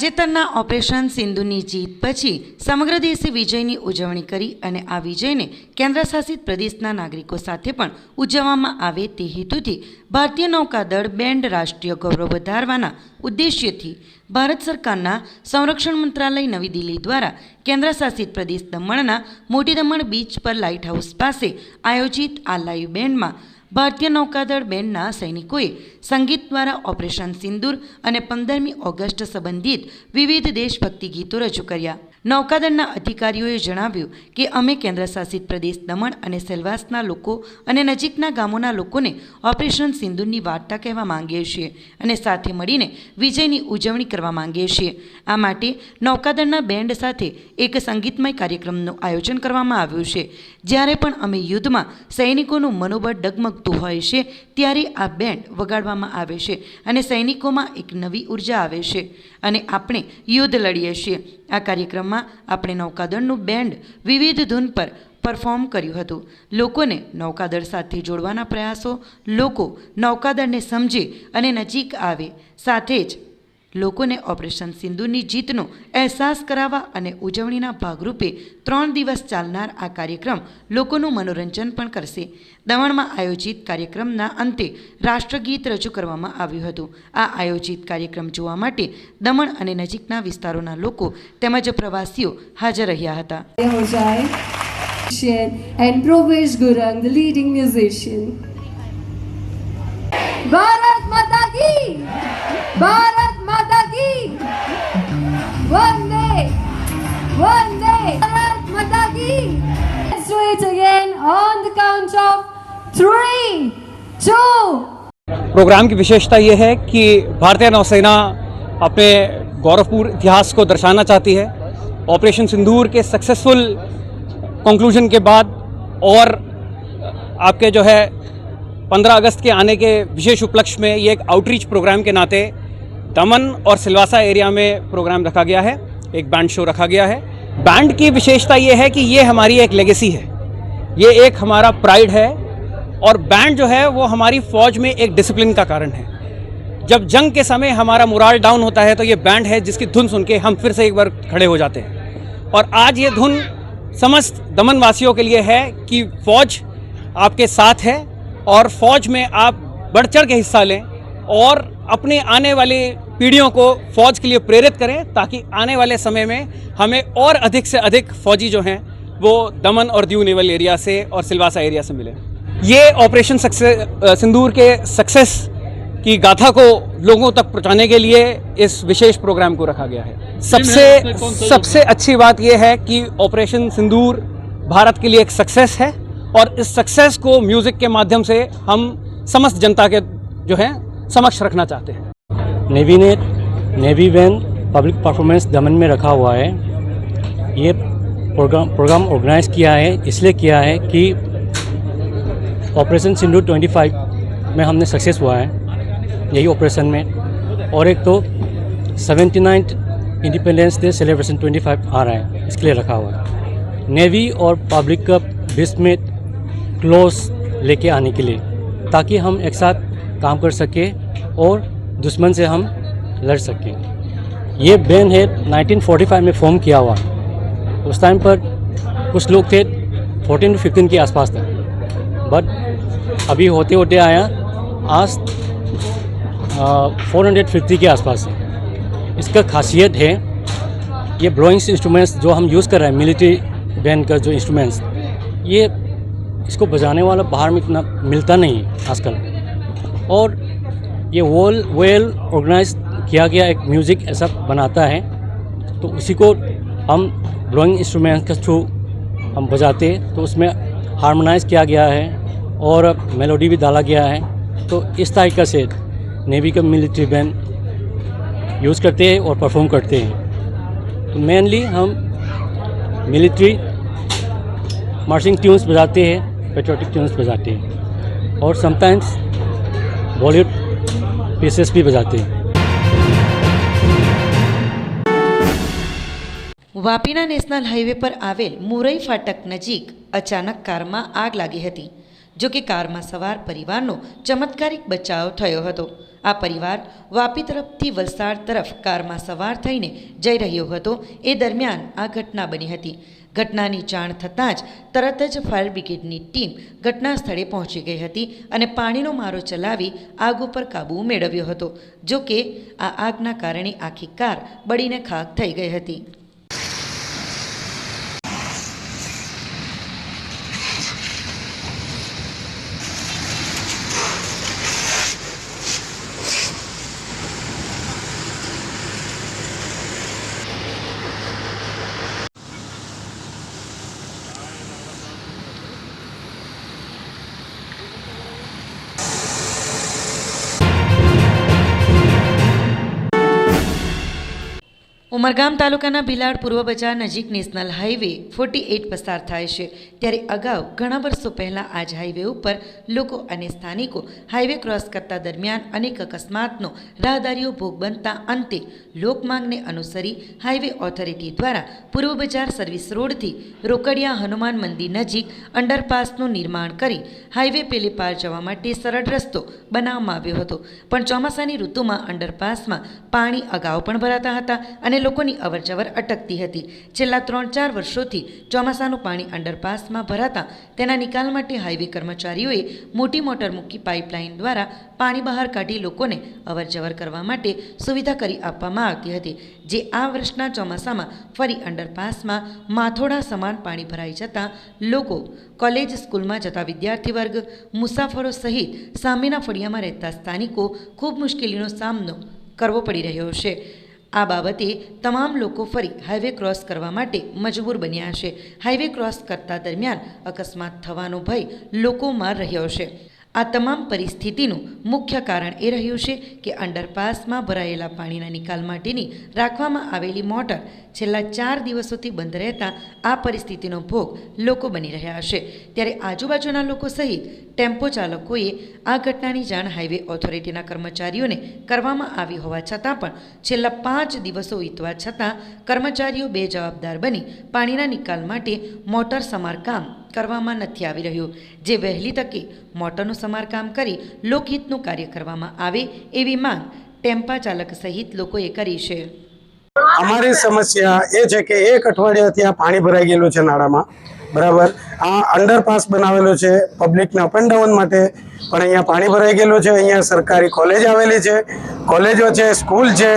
તાજેતરના ઓપરેશન સિંધુની જીત પછી સમગ્ર દેશે વિજયની ઉજવણી કરી અને આ વિજયને કેન્દ્રશાસિત પ્રદેશના નાગરિકો સાથે પણ ઉજવવામાં આવે તે હેતુથી ભારતીય નૌકાદળ બેન્ડ રાષ્ટ્રીય ગૌરવ વધારવાના ઉદ્દેશ્યથી ભારત સરકારના સંરક્ષણ મંત્રાલય નવી દિલ્હી દ્વારા કેન્દ્રશાસિત પ્રદેશ દમણના મોટી દમણ બીચ પર લાઇટ હાઉસ પાસે આયોજિત આ લાઇવ બેન્ડમાં ભારતીય નૌકાદળ બેન્ડના સૈનિકોએ સંગીત દ્વારા ઓપરેશન સિંદૂર અને પંદરમી ઓગસ્ટ સંબંધિત વિવિધ દેશભક્તિ ગીતો રજૂ કર્યા. નૌકાદળના અધિકારીઓએ જણાવ્યું કે અમે કેન્દ્રશાસિત પ્રદેશ દમણ અને સેલવાસના લોકો અને નજીકના ગામોના લોકોને ઓપરેશન સિંદૂરની વાર્તા કહેવા માંગીએ છીએ અને સાથે મળીને વિજયની ઉજવણી કરવા માંગીએ છીએ. આ માટે નૌકાદળના બેન્ડ સાથે એક સંગીતમય કાર્યક્રમનું આયોજન કરવામાં આવ્યું છે. જ્યારે પણ અમે યુદ્ધમાં સૈનિકોનું મનોબળ ડગમગતું હોય છે, ત્યારે આ બેન્ડ વગાડવામાં આવે છે અને સૈનિકોમાં એક નવી ઊર્જા આવે છે અને આપણે યુદ્ધ લડીએ છીએ. આ કાર્યક્રમમાં આપણે નૌકાદળનું બેન્ડ વિવિધ ધૂન પર પરફોર્મ કર્યું હતું. લોકોને નૌકાદળ સાથે જોડવાના પ્રયાસો, લોકો નૌકાદળને સમજે અને નજીક આવે. સાથે જ લોકોને ઓપરેશન સિંધુની જીતનો અહેસાસ કરાવવા અને ઉજવણીના ભાગરૂપે ત્રણ દિવસ ચાલનાર આ કાર્યક્રમ લોકોનું મનોરંજન પણ કરશે. દમણમાં આયોજિત કાર્યક્રમના અંતે રાષ્ટ્રગીત રજૂ કરવામાં આવ્યું હતું. આ આયોજિત કાર્યક્રમ જોવા માટે દમણ અને નજીકના વિસ્તારોના લોકો તેમજ પ્રવાસીઓ હાજર રહ્યા હતા. And Provesh Gurung, the let's do it again on the count of three, two. Programme की विशेषता ये है कि भारतीय नौसेना अपने गौरवपूर्ण इतिहास को दर्शाना चाहती है। ऑपरेशन सिंदूर के सक्सेसफुल कंक्लूजन के बाद और आपके जो है 15 अगस्त के आने के विशेष उपलक्ष्य में ये एक आउटरीच प्रोग्राम के नाते दमन और सिलवासा एरिया में प्रोग्राम रखा गया है। एक बैंड शो रखा गया है। बैंड की विशेषता ये है कि ये हमारी एक लेगेसी है। ये एक हमारा प्राइड है और बैंड जो है वो हमारी फौज में एक डिसिप्लिन का कारण है। जब जंग के समय हमारा मुराल डाउन होता है तो ये बैंड है जिसकी धुन सुन के हम फिर से एक बार खड़े हो जाते हैं। और आज ये धुन समस्त दमन वासियों के लिए है कि फौज आपके साथ है और फौज में आप बढ़ चढ़ के हिस्सा लें। और अपने आने वाली पीढ़ियों को फौज के लिए प्रेरित करें ताकि आने वाले समय में हमें और अधिक से अधिक फौजी जो हैं, वो दमन और दीव नेवल एरिया से और सिलवासा एरिया से मिले। ये ऑपरेशन सिंदूर के सक्सेस की गाथा को लोगों तक पहुँचाने के लिए इस विशेष प्रोग्राम को रखा गया है। सबसे सबसे अच्छी बात यह है कि ऑपरेशन सिंदूर भारत के लिए एक सक्सेस है और इस सक्सेस को म्यूज़िक के माध्यम से हम समस्त जनता के जो है समक्ष रखना चाहते हैं। नेवी ने, नेवी वैन पब्लिक परफॉर्मेंस दमन में रखा हुआ है। ये प्रोग्राम प्रोग्राम ऑर्गेनाइज किया है, इसलिए किया है कि ऑपरेशन सिंधु 25 में हमने सक्सेस हुआ है, यही ऑपरेशन में। और एक तो 79 इंडिपेंडेंस डे सेलिब्रेशन 25 आ रहा है, इसके लिए रखा हुआ है। नेवी और पब्लिक का बीच में क्लोज लेके आने के लिए, ताकि हम एक साथ काम कर सके और दुश्मन से हम लड़ सकें। ये बैन है 1945 में फॉर्म किया हुआ। उस टाइम पर कुछ लोग थे 14 टू 15 के आसपास तक। बट अभी होते होते आया, आज फोर हंड्रेड फिफ्टी के आसपास है। इसका खासियत है, ये ब्लोइंग्स इंस्ट्रूमेंट्स जो हम यूज़ कर रहे हैं मिलिट्री बैंड का जो इंस्ट्रूमेंट्स ये इसको बजाने वाला बाहर में इतना मिलता नहीं है आजकल। और ये वेल वेल ऑर्गेनाइज किया गया एक म्यूज़िक ऐसा बनाता है। तो उसी को हम ब्लोइंग इंस्ट्रूमेंट के थ्रू हम बजाते तो उसमें हारमोनाइज किया गया है और मेलोडी भी डाला गया है। तो इस तरीक़े से नेवी का मिलिट्री बैंड यूज़ करते हैं और परफॉर्म करते हैं। तो मेनली हम मिलिट्री मार्चिंग ट्यून्स बजाते हैं पेट्रोटिक ट्यून्स बजाते हैं। और समटाइम्स बॉलीवुड पीसेस भी बजाते हैं વાપીના નેશનલ હાઈવે પર આવેલ મુરઈ ફાટક નજીક અચાનક કારમાં આગ લાગી હતી જો કે કારમાં સવાર પરિવારનો ચમત્કારિક બચાવ થયો હતો આ પરિવાર વાપી તરફથી વલસાડ તરફ કારમાં સવાર થઈને જઈ રહ્યો હતો એ દરમિયાન આ ઘટના બની હતી ઘટનાની જાણ થતાં જ તરત જ ફાયર બ્રિગેડની ટીમ ઘટના સ્થળે પહોંચી ગઈ હતી અને પાણીનો મારો ચલાવી આગ ઉપર કાબૂ મેળવ્યો હતો, જો કે આ આગના કારણે આખી કાર બળીને ખાક થઈ ગઈ હતી. ઉમરગામ તાલુકાના ભિલાડ પૂર્વ બજાર નજીક નેશનલ હાઈવે ફોર્ટી એઇટ પસાર થાય છે. ત્યારે અગાઉ ઘણા વર્ષો પહેલાં આ જ હાઈવે ઉપર લોકો અને સ્થાનિકો હાઈવે ક્રોસ કરતા દરમિયાન અનેક અકસ્માતનો રાહદારીઓ ભોગ બનતા અંતે લોકમાંગને અનુસરી હાઈવે ઓથોરિટી દ્વારા પૂર્વ બજાર સર્વિસ રોડથી રોકડિયા હનુમાન મંદિર નજીક અંડરપાસનું નિર્માણ કરી હાઈવે પેલે પાર જવા માટે સરળ રસ્તો બનાવવામાં આવ્યો હતો. પણ ચોમાસાની ઋતુમાં અંડરપાસમાં પાણી અગાઉ પણ ભરાતા હતા અને લોકોની અવરજવર અટકતી હતી. છેલ્લા ત્રણ ચાર વર્ષોથી ચોમાસાનું પાણી અંડરપાસમાં ભરાતા તેના નિકાલ માટે હાઈવે કર્મચારીઓએ મોટી મોટર મૂકી પાઇપલાઇન દ્વારા પાણી બહાર કાઢી લોકોને અવરજવર કરવા માટે સુવિધા કરી આપવામાં આવતી હતી, જે આ વર્ષના ચોમાસામાં ફરી અંડરપાસમાં માથોડા સમાન પાણી ભરાઈ જતાં લોકો કોલેજ સ્કૂલમાં જતા વિદ્યાર્થી વર્ગ મુસાફરો સહિત સામેના ફળિયામાં રહેતા સ્થાનિકો ખૂબ મુશ્કેલીનો સામનો કરવો પડી રહ્યો છે. આ બાબતે તમામ લોકો ફરી હાઈવે ક્રોસ કરવા માટે મજબૂર બન્યા છે હાઈવે ક્રોસ કરતા દરમિયાન અકસ્માત થવાનો ભય લોકોમાં રહ્યો છે. આ તમામ પરિસ્થિતિનું મુખ્ય કારણ એ રહ્યું છે કે અંડરપાસમાં ભરાયેલા પાણીના નિકાલ માટેની રાખવામાં આવેલી મોટર છેલ્લા ચાર દિવસોથી બંધ રહેતા આ પરિસ્થિતિનો ભોગ લોકો બની રહ્યા છે. ત્યારે આજુબાજુના લોકો સહિત ટેમ્પો ચાલકોએ આ ઘટનાની જાણ હાઈવે ઓથોરિટીના કર્મચારીઓને કરવામાં આવી હોવા છતાં પણ છેલ્લા પાંચ દિવસો વીતવા છતાં કર્મચારીઓ બે જવાબદાર બની પાણીના નિકાલ માટે મોટર સમારકામ કરવામાં નથી આવી રહ્યું. જે વહેલી તકે મોટરનું સમારકામ કરી લોકહિતનું કાર્ય કરવામાં આવે એવી માંગ ટેમ્પા ચાલક સહિત લોકોએ કરી છે. અમારી સમસ્યા એ છે કે એક અઠવાડિયાથી આ પાણી ભરાઈ ગયેલું છે નાળામાં. બરાબર? આ અંડરપાસ બનાવેલો છે પબ્લિકને અપ એન્ડ ડાઉન માટે. પણ અહીંયા પાણી ભરાઈ ગયેલું છે, અહીંયા સરકારી કોલેજ આવેલી છે. કોલેજો છે, સ્કૂલ છે,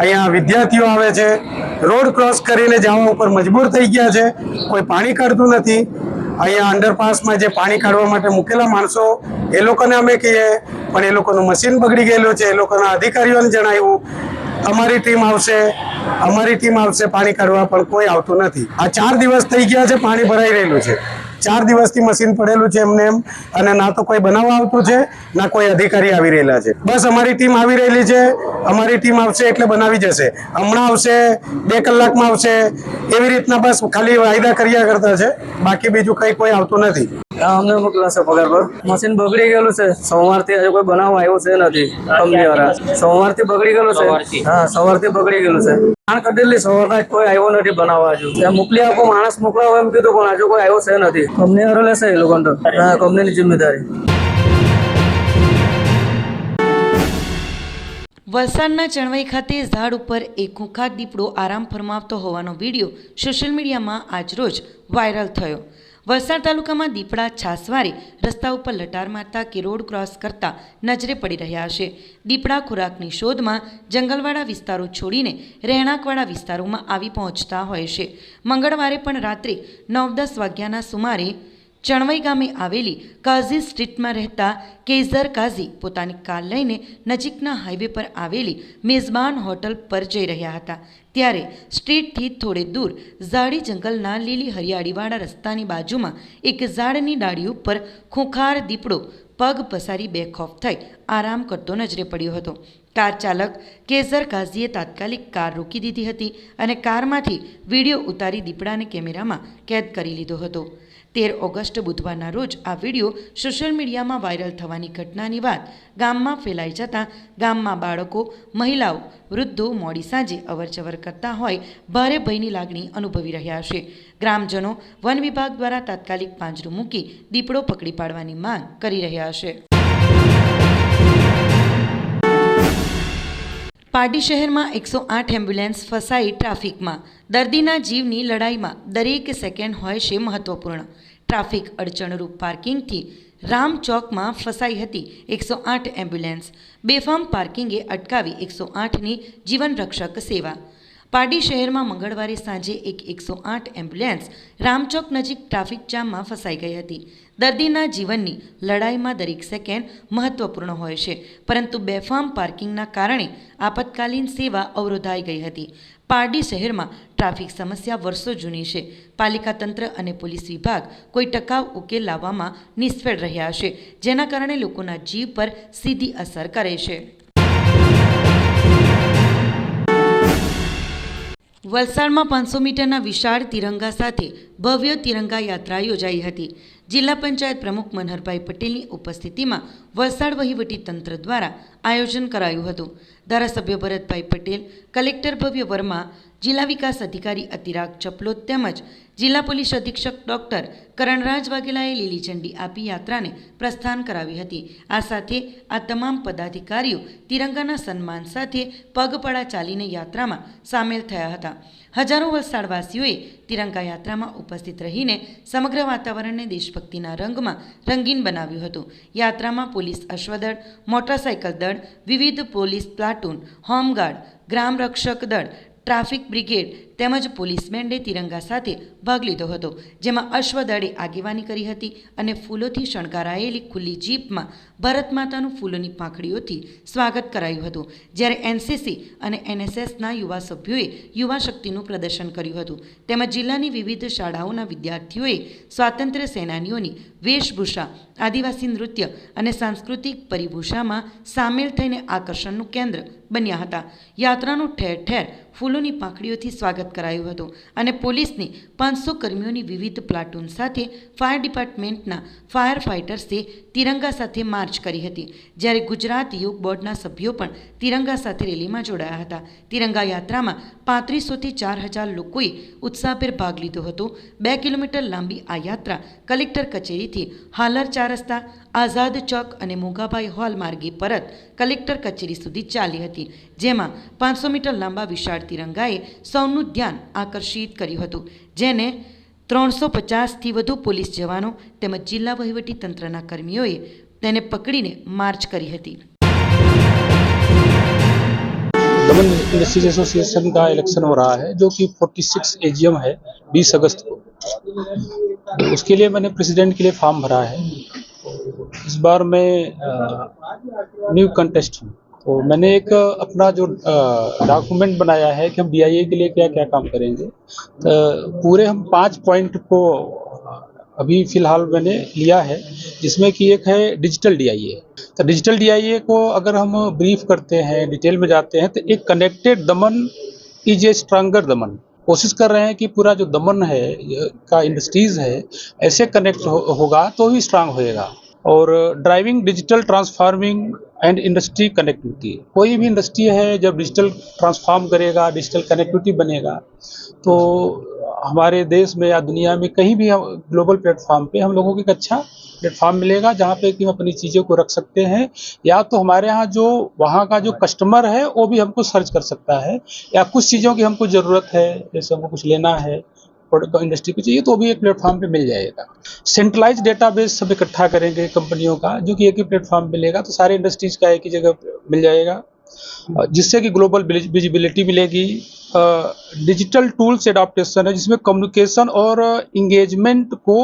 અહીંયા વિદ્યાર્થીઓ આવે છે. રોડ ક્રોસ કરીને જવા ઉપર મજબૂર થઈ ગયા છે. કોઈ પાણી કાઢતું નથી. અહીંયા અંડરપાસમાં જે પાણી કાઢવા માટે મૂકેલા માણસો, એ લોકોને અમે કહીએ, પણ એ લોકોનું મશીન બગડી ગયેલું છે, એ લોકોના અધિકારીઓને જણાવ્યું અમારી ટીમ આવશે, અમારી ટીમ આવશે પાણી કાઢવા, પણ કોઈ આવતું નથી. આ ચાર દિવસ થઈ ગયા છે, પાણી ભરાઈ રહેલું છે. ચાર દિવસથી મશીન પડેલું છે એમને એમ. અને ના તો કોઈ બનાવવા આવતું છે ના કોઈ અધિકારી આવી રહેલા છે. બસ અમારી ટીમ આવી રહેલી છે અમારી ટીમ આવશે એટલે બનાવી જશે. હમણાં આવશે બે કલાકમાં આવશે. એવી રીતના બસ ખાલી વાયદા કર્યા કરતા છે. બાકી બીજું કઈ કોઈ આવતું નથી. અમને મોકલા છે પગાર પર? મશીન બગડી ગયેલું છે. સોમવારથી હજુ કોઈ બનાવવા આવ્યો છે નથી. કંપની વાળા સોમવારથી બગડી ગયેલું છે? હા સવારથી બગડી ગયેલું છે. વલસાડના ચણવાઈ ખાતે ઝાડ ઉપર એક ખૂંખાર દીપડો આરામ ફરમાવતો હોવાનો વીડિયો સોશિયલ મીડિયામાં આજરોજ વાયરલ થયો. વલસાડ તાલુકામાં દીપડા છાસવારે રસ્તા ઉપર લટાર મારતા કે રોડ ક્રોસ કરતા નજરે પડી રહ્યા છે. દીપડા ખોરાકની શોધમાં જંગલવાળા વિસ્તારો છોડીને રહેણાંકવાળા વિસ્તારોમાં આવી પહોંચતા હોય છે. મંગળવારે પણ રાત્રે નવ દસ વાગ્યાના સુમારે ચણવઈ ગામે આવેલી કાઝી સ્ટ્રીટમાં રહેતા કેઝર કાઝી પોતાની કાર લઈને નજીકના હાઈવે પર આવેલી મેઝબાન હોટલ પર જઈ રહ્યા હતા. ત્યારે સ્ટ્રીટથી થોડે દૂર ઝાડી જંગલના લીલી હરિયાળીવાળા રસ્તાની બાજુમાં એક ઝાડની ડાળી ઉપર ખૂંખાર દીપડો પગ પસારી બેખોફ થઈ આરામ કરતો નજરે પડ્યો હતો. કાર ચાલક કેઝર કાઝીએ તાત્કાલિક કાર રોકી દીધી હતી અને કારમાંથી વીડિયો ઉતારી દીપડાને કેમેરામાં કેદ કરી લીધો હતો. તેર ઓગસ્ટ બુધવારના રોજ આ વીડિયો સોશિયલ મીડિયામાં વાયરલ થવાની ઘટનાની વાત ગામમાં ફેલાઈ જતાં ગામમાં બાળકો, મહિલાઓ, વૃદ્ધો મોડી સાંજે અવરજવર કરતા હોય ભારે ભયની લાગણી અનુભવી રહ્યા છે. ગ્રામજનો વન વિભાગ દ્વારા તાત્કાલિક પાંજરું મૂકી દીપડો પકડી પાડવાની માંગ કરી રહ્યા છે. પારડી શહેરમાં એકસો આઠ એમ્બ્યુલન્સ ફસાઈ ટ્રાફિકમાં. દર્દીના જીવની લડાઈમાં દરેક સેકન્ડ હોય છે મહત્વપૂર્ણ. ટ્રાફિક અડચણરૂપ પાર્કિંગથી રામ ચોકમાં ફસાઈ હતી એકસો આઠ એમ્બ્યુલન્સ. બેફામ પાર્કિંગે અટકાવી એકસો આઠની જીવનરક્ષક સેવા. પારડી શહેરમાં મંગળવારે સાંજે એક એકસો આઠ એમ્બ્યુલન્સ રામચોક નજીક ટ્રાફિક જામમાં ફસાઈ ગઈ હતી. દર્દીના જીવનની લડાઈમાં દરેક સેકન્ડ મહત્વપૂર્ણ હોય છે, પરંતુ બેફામ પાર્કિંગના કારણે આપતકાલીન સેવા અવરોધાઈ ગઈ હતી. પારડી શહેરમાં ટ્રાફિક સમસ્યા વર્ષો જૂની છે. પાલિકા તંત્ર અને પોલીસ વિભાગ કોઈ ટકાઉ ઉકેલ લાવવામાં નિષ્ફળ રહ્યા છે, જેના કારણે લોકોના જીવ પર સીધી અસર કરે છે. વલસાડમાં પાંચસો મીટરના વિશાળ તિરંગા સાથે ભવ્ય તિરંગા યાત્રા યોજાઈ હતી. જિલ્લા પંચાયત પ્રમુખ મનહરભાઈ પટેલની ઉપસ્થિતિમાં વલસાડ વહીવટી તંત્ર દ્વારા આયોજન કરાયું હતું. ધારાસભ્ય ભરતભાઈ પટેલ, કલેક્ટર ભવ્ય વર્મા જિલ્લા વિકાસ અધિકારી અતિરાગ ચપલો તેમજ જિલ્લા પોલીસ અધિક્ષક ડોક્ટર કરણરાજ વાઘેલાએ લીલી ઝંડી આપી યાત્રાને પ્રસ્થાન કરાવી હતી. આ સાથે આ તમામ પદાધિકારીઓ તિરંગાના સન્માન સાથે પગપળા ચાલીને યાત્રામાં સામેલ થયા હતા. હજારો વલસાડવાસીઓએ તિરંગા યાત્રામાં ઉપસ્થિત રહીને સમગ્ર વાતાવરણને દેશભક્તિના રંગમાં રંગીન બનાવ્યું હતું. યાત્રામાં પોલીસ અશ્વદળ, મોટરસાયકલ દળ, વિવિધ પોલીસ પ્લાટૂન, હોમગાર્ડ, ગ્રામ રક્ષક દળ ટ્રાફિક બ્રિગેડ તેમજ પોલીસ બેન્ડે તિરંગા સાથે ભાગ લીધો હતો, જેમાં અશ્વદળે આગેવાની કરી હતી અને ફૂલોથી શણગારાયેલી ખુલ્લી જીપમાં ભારત માતાનું ફૂલોની પાંખડીઓથી સ્વાગત કરાયું હતું. જ્યારે એનસીસી અને એનએસએસના યુવા સભ્યોએ યુવા શક્તિનું પ્રદર્શન કર્યું હતું, તેમજ જિલ્લાની વિવિધ શાળાઓના વિદ્યાર્થીઓએ સ્વાતંત્ર્ય સેનાનીઓની વેશભૂષા, આદિવાસી નૃત્ય અને સાંસ્કૃતિક પરિભૂષામાં સામેલ થઈને આકર્ષણનું કેન્દ્ર બન્યા હતા. યાત્રાનું ઠેર ઠેર ફૂલોની પાંખડીઓથી સ્વાગત કરાયું હતું અને પોલીસની પાંચસો કર્મીઓની વિવિધ પ્લાટૂન સાથે ફાયર ડિપાર્ટમેન્ટના ફાયર ફાઇટર્સે તિરંગા સાથે માર્ચ કરી હતી. જ્યારે ગુજરાત યોગ બોર્ડના સભ્યો પણ તિરંગા સાથે રેલીમાં જોડાયા હતા. તિરંગા યાત્રામાં પાંત્રીસોથી ચાર હજાર લોકોએ ઉત્સાહભેર ભાગ લીધો હતો. બે કિલોમીટર લાંબી આ યાત્રા કલેક્ટર કચેરીથી હાલર ચાર રસ્તા, આઝાદ ચોક અને મોગાભાઈ હોલ માર્ગે પરત કલેક્ટર કચેરી સુધી ચાલી હતી. જેમાં પાંચસો મીટર લાંબા વિશાળ તિરંગાએ સૌનું ધ્યાન આકર્ષિત કર્યું હતું જેને ત્રણસો પચાસથી વધુ પોલીસ જવાનો તેમજ જિલ્લા વહીવટી તંત્રના કર્મીઓએ તેને પકડીને માર્ચ કરી હતી दमन इंडस्ट्रीज एसोसिएशन का इलेक्शन हो रहा है जो कि 46 एजीएम है 20 अगस्त को तो उसके लिए मैंने प्रेसिडेंट के लिए फॉर्म भरा है इस बार मैं न्यू कंटेस्ट हूँ तो मैंने एक अपना जो डॉक्यूमेंट बनाया है कि हम डीआईए के लिए क्या क्या काम करेंगे। तो पूरे हम पाँच पॉइंट को अभी फ़िलहाल मैंने लिया है जिसमें कि एक है डिजिटल डीआईए तो डिजिटल डीआईए को अगर हम ब्रीफ करते हैं डिटेल में जाते हैं तो एक connected Daman is a stronger दमन। कोशिश कर रहे हैं कि पूरा जो दमन है का इंडस्ट्रीज़ है ऐसे कनेक्ट हो, होगा तो ही स्ट्रांग होएगा। और driving digital transforming and industry connectivity कोई भी इंडस्ट्री है, जब डिजिटल ट्रांसफॉर्म करेगा डिजिटल कनेक्टिविटी बनेगा तो हमारे देश में या दुनिया में कहीं भी ग्लोबल प्लेटफॉर्म पे हम लोगों को एक अच्छा प्लेटफॉर्म मिलेगा, जहाँ पे कि हम अपनी चीज़ों को रख सकते हैं। या तो हमारे यहाँ जो, वहाँ का जो कस्टमर है, वो भी हमको सर्च कर सकता है। या कुछ चीज़ों की हमको ज़रूरत है, जैसे हमको कुछ लेना है प्रोडक्ट इंडस्ट्री को चाहिए तो भी एक प्लेटफॉर्म पे मिल जाएगा। सेंट्रलाइज डेटाबेस सब इकट्ठा करेंगे कंपनियों का जो कि एक ही प्लेटफॉर्म मिलेगा तो सारे इंडस्ट्रीज़ का एक ही जगह मिल जाएगा। जिससे कि ग्लोबल विजिबिलिटी मिलेगी। डिजिटल टूल्स एडाप्टेशन है जिसमें कम्युनिकेशन और इंगेजमेंट को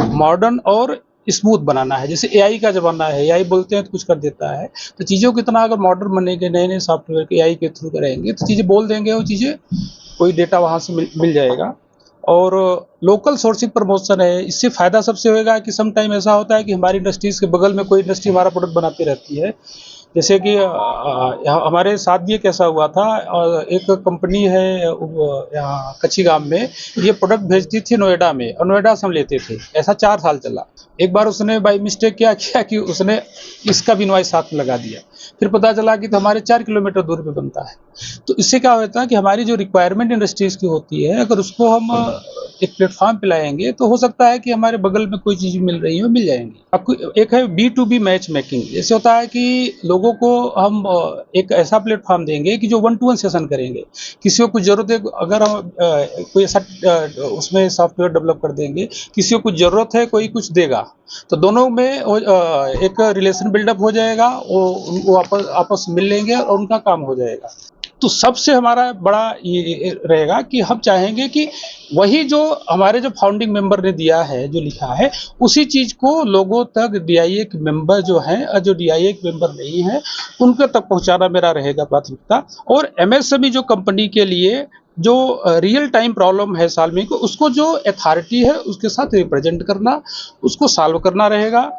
मॉडर्न और स्मूथ बनाना है। जैसे एआई का ज़माना है एआई बोलते हैं तो कुछ कर देता है। तो चीज़ों को इतना अगर मॉडर्न बनेंगे नए नए सॉफ्टवेयर के एआई के थ्रू करेंगे तो चीज़ें बोल देंगे वो चीज़ें कोई डेटा वहाँ से मिल, मिल जाएगा। और लोकल सोर्सिंग प्रमोशन है। इससे फ़ायदा सबसे होएगा कि सम टाइम ऐसा होता है कि हमारी इंडस्ट्रीज़ के बगल में कोई इंडस्ट्री हमारा प्रोडक्ट बनाती रहती है। जैसे कि हमारे साथ भी एक ऐसा हुआ था एक कंपनी है यहाँ कच्ची गाँव में, ये प्रोडक्ट भेजती थी नोएडा में, और नोएडा से हम लेते थे। ऐसा चार साल चला। एक बार उसने बाई मिस्टेक क्या किया कि उसने इसका भी इनवाइस साथ में लगा दिया। फिर पता चला कि तो हमारे चार किलोमीटर दूर पे बनता है। तो इससे क्या होता है कि हमारी जो रिक्वायरमेंट इंडस्ट्रीज़ की होती है, अगर उसको हम एक प्लेटफॉर्म पे लाएँगे तो हो सकता है कि हमारे बगल में कोई चीज़ मिल रही हो, मिल जाएँगी। अब एक है B to B match making जैसे होता है कि लोगों को हम एक ऐसा प्लेटफॉर्म देंगे कि जो वन टू वन सेशन करेंगे। किसी को कुछ ज़रूरत है, अगर हम कोई ऐसा उसमें सॉफ्टवेयर डेवलप कर देंगे, किसी को कुछ ज़रूरत है, कोई कुछ देगा तो दोनों में एक रिलेशन बिल्डअप हो जाएगा, वो आपस आपस मिल लेंगे और उनका काम हो जाएगा। तो सबसे हमारा बड़ा ये रहेगा कि हम चाहेंगे कि वही जो हमारे जो फाउंडिंग मेंबर ने दिया है, जो लिखा है, उसी चीज़ को लोगों तक डी डीआईए के मेंबर जो हैं और जो डीआईए के मेंबर नहीं है, उनके तक पहुंचाना मेरा रहेगा प्राथमिकता। और एमएसएमई जो कंपनी के लिए जो रियल टाइम प्रॉब्लम है साल्विंग को उसको जो अथॉरिटी है, उसके साथ रिप्रेजेंट करना, उसको सॉल्व करना रहेगा।